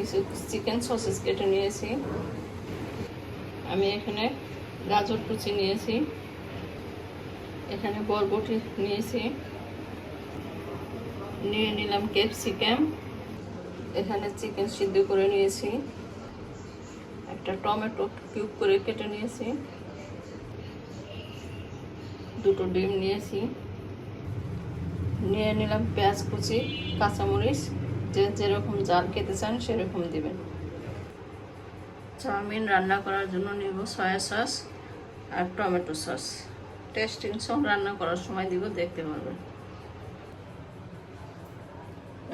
কিছু chicken sausages কেটে নিয়েছি। আমি এখানে গাজর কুচি নিয়েছি। এখানে বরবটি নিয়েছি। নিয়ে নিলাম ক্যাপসিকাম এখানে চিকেন সিদ্ধ করে নিয়েছি। একটা টমেটো কিউব করে কেটে নিয়েছি। দুটো ডিম নিয়েছি। নিয়ে নিলাম পেঁয়াজ কুচি, কাঁচামরিচ। যে যেরকম জাল খেতে চান সেরকম দিবেন। চাউমিন রান্না করার জন্য নেব সয়া সস আর টমেটো সস। টেস্টিং সস রান্না করার সময় দিব দেখতে পারবেন।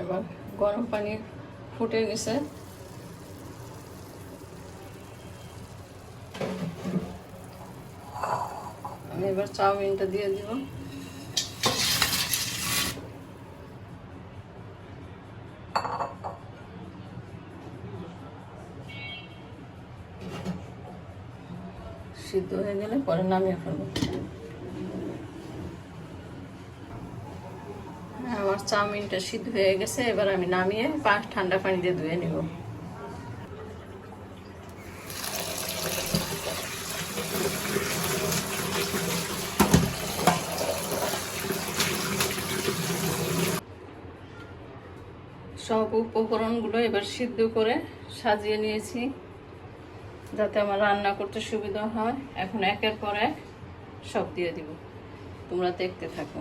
এবার গরম পানি ফুটে গেছে। আমি এবার চাউমিনটা দিয়ে দিব। হয়ে গেলে পরে নামিয়ে ফেলব। হ্যাঁ, আমার চাউমিনটা সিদ্ধ হয়ে গেছে এবার আমি নামিয়ে পাঁচ ঠান্ডা পানি দিয়ে ধুয়ে নিব। সব উপকরণগুলো এবার সিদ্ধ করে সাজিয়ে নিয়েছি। যাতে আমার রান্না করতে সুবিধা হয়। এখন একের পর এক সব দিয়ে দিব। তোমরা দেখতে থাকো।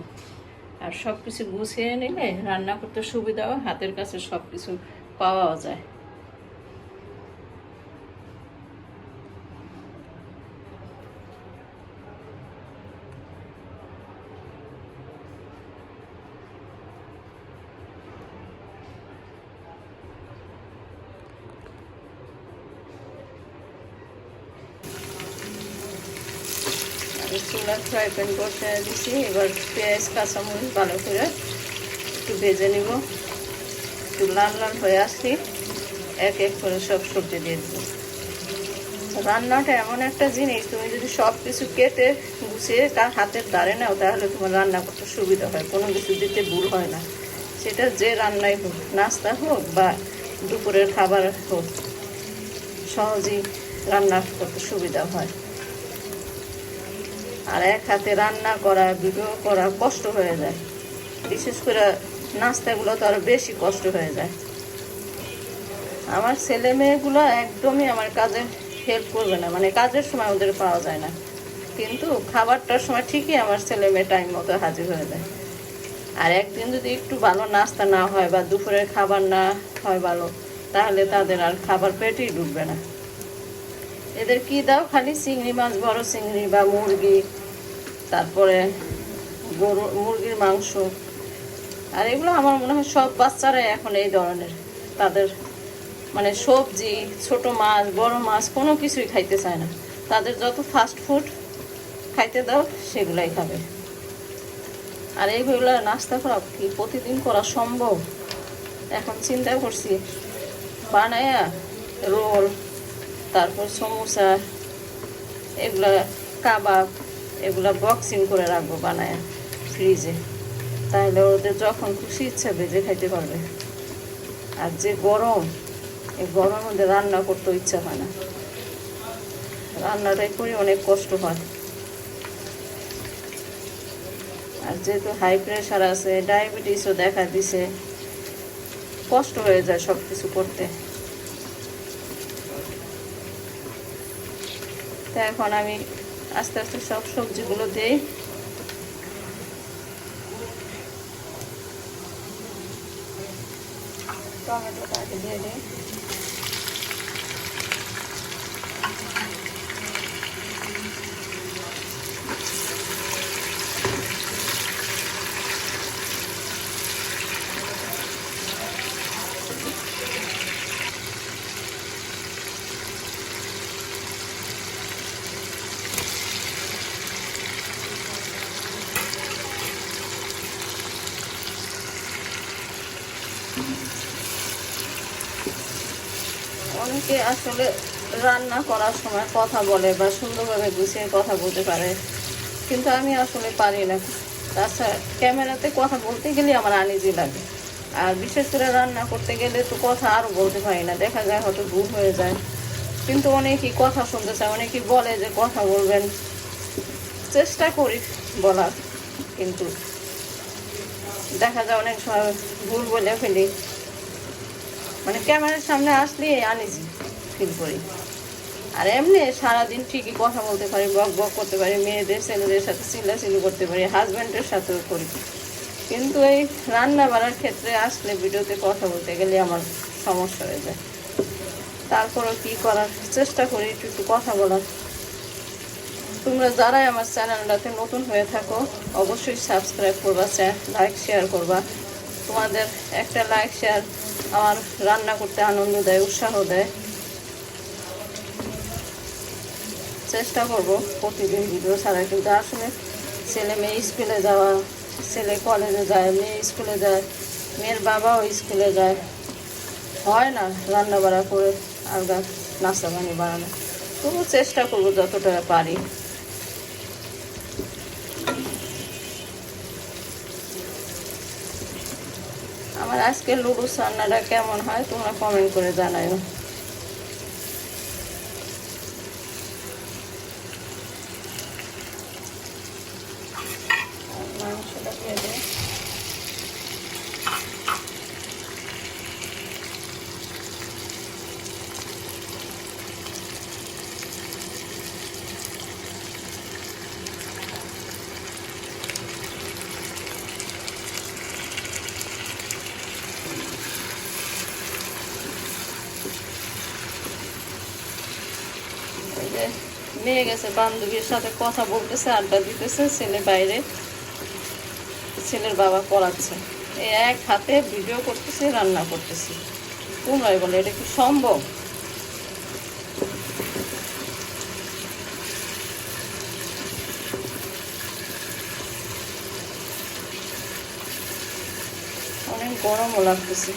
আর সব কিছু গুছিয়ে নিলে রান্না করতে সুবিধাও হাতের কাছে সব কিছু পাওয়াও যায়। আমি চুলা ফ্রাই প্যান করতে দিছি। এবার পেঁয়াজ, কাঁচামরিচ ভালো করে একটু ভেজে নিব। একটু লাল লাল হয়ে আসছি। এক এক করে সব সবজি দিয়ে দেবো। রান্নাটা এমন একটা জিনিস, তুমি যদি সব কিছু কেটে গুছিয়ে তার হাতের দ্বারে নাও, তাহলে তোমার রান্না করতে সুবিধা হয়। কোনো কিছু দিতে ভুল হয় না। সেটা যে রান্নাই হোক, নাস্তা হোক বা দুপুরের খাবার হোক, সহজেই রান্না করতে সুবিধা হয়। আর এক হাতে রান্না করা, ভিডিও করা কষ্ট হয়ে যায়। বিশেষ করে নাস্তাগুলো তো আরও বেশি কষ্ট হয়ে যায়। আমার ছেলে মেয়েগুলো একদমই আমার কাজে হেল্প করবে না। মানে কাজের সময় ওদের পাওয়া যায় না। কিন্তু খাবারটার সময় ঠিকই আমার ছেলে মেয়ে টাইম মতো হাজির হয়ে যায়। আর একদিন যদি একটু ভালো নাস্তা না হয় বা দুপুরের খাবার না হয় ভালো, তাহলে তাদের আর খাবার পেটেই ঢুকবে না। এদের কি দাও? খালি চিংড়ি মাছ, বড় চিংড়ি বা মুরগি, তারপরে গরু, মুরগির মাংস। আর এগুলো আমার মনে হয় সব বাচ্চারাই এখন এই ধরনের, তাদের মানে সবজি, ছোট মাছ, বড় মাছ, কোনো কিছুই খাইতে চায় না। তাদের যত ফাস্ট ফুড খাইতে দাও, সেগুলাই খাবে। আর এইগুলো নাস্তা করা কি প্রতিদিন করা সম্ভব? এখন চিন্তা করছি, বানায়া রোল তারপর সমোসা, এগুলা কাবাব, এগুলা বক্সিং করে রাখব বানায় ফ্রিজে তাহলে ওদের যখন খুশি ইচ্ছা ভেজে খাইতে পারবে। আর যে গরম, এই গরমের মধ্যে রান্না করতে ইচ্ছা হয় না। রান্নাটাই করি, অনেক কষ্ট হয়। আর যেহেতু হাই প্রেশার আছে ডায়াবেটিসও দেখা দিছে, কষ্ট হয়ে যায় সব কিছু করতে। তো এখন আমি আস্তে আস্তে সব সবজিগুলো দিই। টমেটোটা দিয়ে দিই। অনেকে আসলে রান্না করার সময় কথা বলে বা সুন্দরভাবে গুছিয়ে কথা বলতে পারে, কিন্তু আমি আসলে পারি না। তাছাড়া ক্যামেরাতে কথা বলতে গেলে আমার আনিজি লাগে। আর বিশেষ করে রান্না করতে গেলে তো কথা আরও বলতে পারি না, দেখা যায় হয়তো ভুল হয়ে যায়। কিন্তু অনেকেই কথা শুনতে চায়, অনেকেই বলে যে কথা বলবেন। চেষ্টা করি বলার, কিন্তু দেখা যায় অনেক সময় ভুল বলে ফেলি। মানে ক্যামেরার সামনে আসলে আনিজি ফিল করি। আর এমনি সারাদিন ঠিকই কথা বলতে পারি, বক বক করতে পারি, মেয়েদের, ছেলেদের সাথে চিল্লাচিল্লি করতে পারি হাজব্যান্ডের সাথেও করি। কিন্তু এই রান্না বাড়ার ক্ষেত্রে আসলে ভিডিওতে কথা বলতে গেলে আমার সমস্যা হয়ে যায়। তারপরেও কি করার? চেষ্টা করি একটু একটু কথা বলার। তোমরা যারাই আমার চ্যানেলটাতে নতুন হয়ে থাকো, অবশ্যই সাবস্ক্রাইব করবা লাইক শেয়ার করবা। তোমাদের একটা লাইক শেয়ার আমার রান্না করতে আনন্দ দেয়, উৎসাহ দেয়। চেষ্টা করব প্রতিদিন ভিডিও ছাড়া, কিন্তু আসলে ছেলে মেয়ে স্কুলে যাওয়া, ছেলে কলেজে যায়, মেয়ে স্কুলে যায়, মেয়ের বাবাও স্কুলে যায়, হয় না রান্না বাড়া করে আর নাস্তা পানি বানানো তবু চেষ্টা করব যতটা পারি আমার আজকে লুডুস রান্নাটা কেমন হয় তোমরা কমেন্ট করে জানাও মাংসটা দিয়ে দিই এই যে মেয়ে গেছে, বান্ধবীর সাথে কথা বলতেছে, আড্ডা দিতেছে, ছেলে বাইরে, ছেলের বাবা পড়াচ্ছে। এই এক হাতে ভিডিও করতেছে, রান্না করতেছি। তোমরাই বলে, এটা কি সম্ভব? অনেক গরমও লাগতেছে।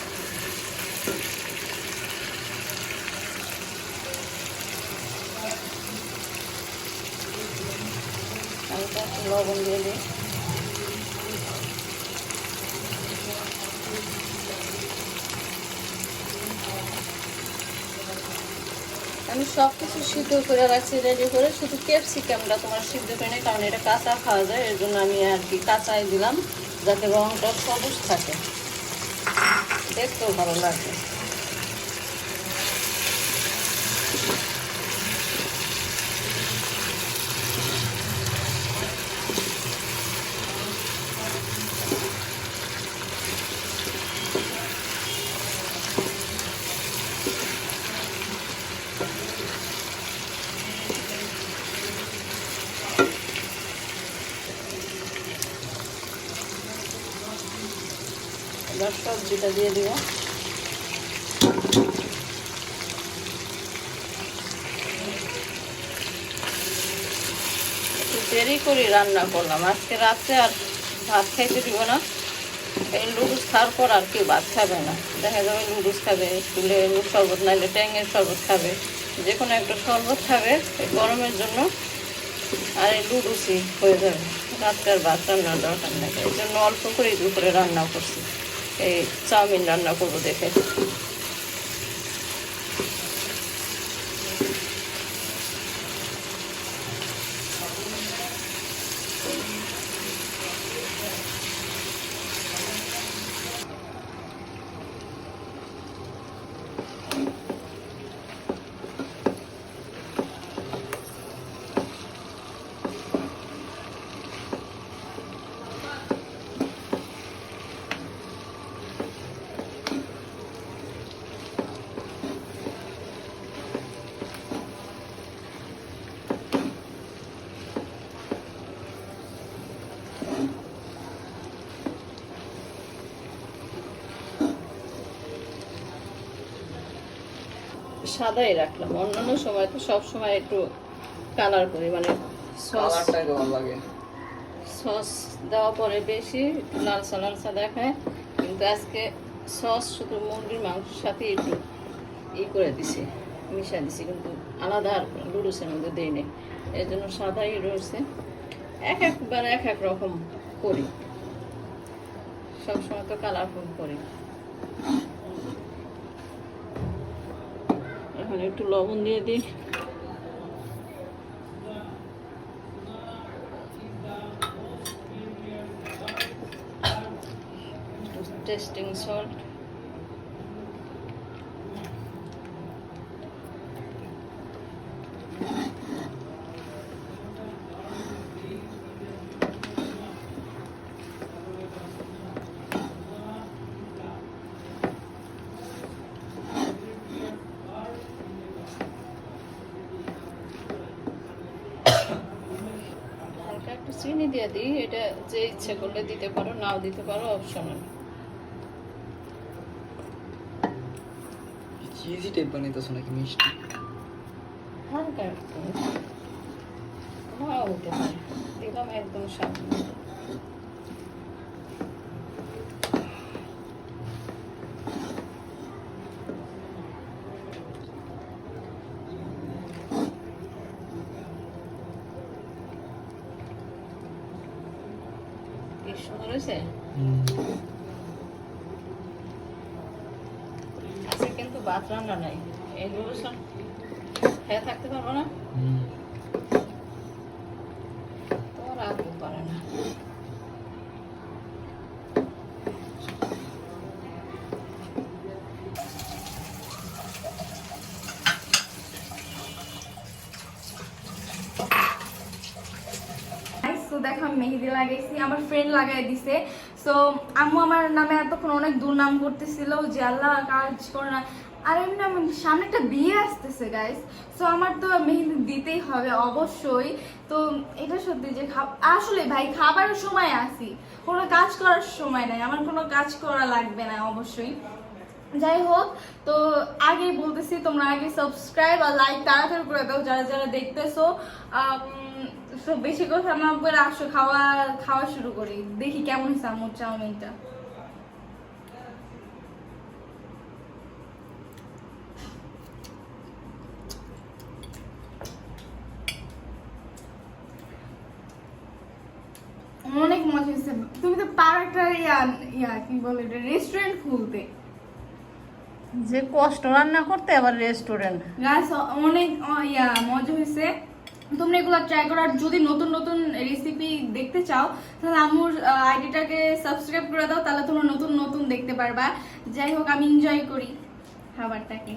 লবণ দিয়ে দিই। আমি সব কিছু সিদ্ধ করে রাখছি রেডি করে। শুধু ক্যাপসিকামটা তোমার সিদ্ধ করে নেই, কারণ এটা কাঁচা খাওয়া যায়, এর জন্য আমি আর কি কাঁচাই দিলাম, যাতে রঙটা সবুজ থাকে। দেখতেও ভালো লাগে সবজিটা দিয়ে দিব। দেরি করে রান্না করলাম। আজকে রাত্রে আর ভাত খাইতে দিব না। এই লুডুস খাওয়ার পর আর কেউ ভাত খাবে না। দেখা যাবে লুডুস খাবে, স্কুলে শরবত, নাইলে ট্যাঙের শরবত খাবে। যে কোনো একটা শরবত খাবে এই গরমের জন্য। আর এই লুডুসই হয়ে যাবে। রাত্রে আর ভাত রান্নার দরকার নেই। এই জন্য অল্প করে দুপুরে রান্না করছি। এই চাউমিন রান্না করব দেখে। সাদাই রাখলাম। অন্যান্য সময় তো সব সময় একটু কালার করি মানে সস লাগে। সস দেওয়া পরে বেশি একটু লালসা লালসা দেখায় কিন্তু আজকে সস শুধু মুরগির মাংসের সাথে একটু ই করে দিছি মিশা দিছি কিন্তু আলাদা আর লুডুসের মধ্যে দিই নেই। এই জন্য সাদাই রয়েছে। এক একবার এক এক রকম করি। সবসময় তো কালারফুল করি। এখন একটু লবণ দিয়ে দিই। টেস্টিং সল্ট হালকা একটু চিনি দিয়ে দিই এটা যে ইচ্ছে করলে দিতে পারো নাও দিতে পারো অপশনাল চিজি টাইপ বানাইতেছো নাকি মিষ্টি? হালকা হতে পারে দিলাম একদম সামনে কি সুন্দর হয়েছে কিন্তু ভাত নাই। এই সব খেয়ে থাকতে পারব না তোমার আগে পারে না সো দেখো আমি মেহেদি লাগাইছি, আমার ফ্রেন্ড লাগাই দিছে। সো আম্মু আমার নামে এতক্ষণ অনেক দুর্নাম করতেছিল যে, আল্লাহ, কাজ করে না। আর এমনি আমার সামনে একটা বিয়ে আসতেছে গাইস সো আমার তো মেহেদি দিতেই হবে, অবশ্যই। তো, এটা সত্যি যে আসলে ভাই, খাবারের সময় আসি কোনো কাজ করার সময় নাই। আমার কোনো কাজ করা লাগবে না, অবশ্যই। যাই হোক, তো আগে বলতেছি, তোমরা আগে সাবস্ক্রাইব আর লাইক তাড়াতাড়ি করে দাও যারা যারা দেখতেছো। সো বেশি কথা না বলে আসো খাওয়া খাওয়া শুরু করি। দেখি কেমন হয়েছে আমার চাউমিনটা। অনেক মজা হয়েছে। তুমি তো পারো একটা ইয়া ইয়া কি বলে এটা রেস্টুরেন্ট খুলতে। যে কষ্ট রান্না করতে আবার রেস্টুরেন্ট গাছ অনেক ইয়া মজা হয়েছে। তোমরা এগুলো ট্রাই করো। আর যদি নতুন নতুন রেসিপি দেখতে চাও, তাহলে আমুর আইডিটাকে সাবস্ক্রাইব করে দাও, তাহলে তোমরা নতুন নতুন দেখতে পারবা। যাই হোক, আমি এনজয় করি খাবারটাকে।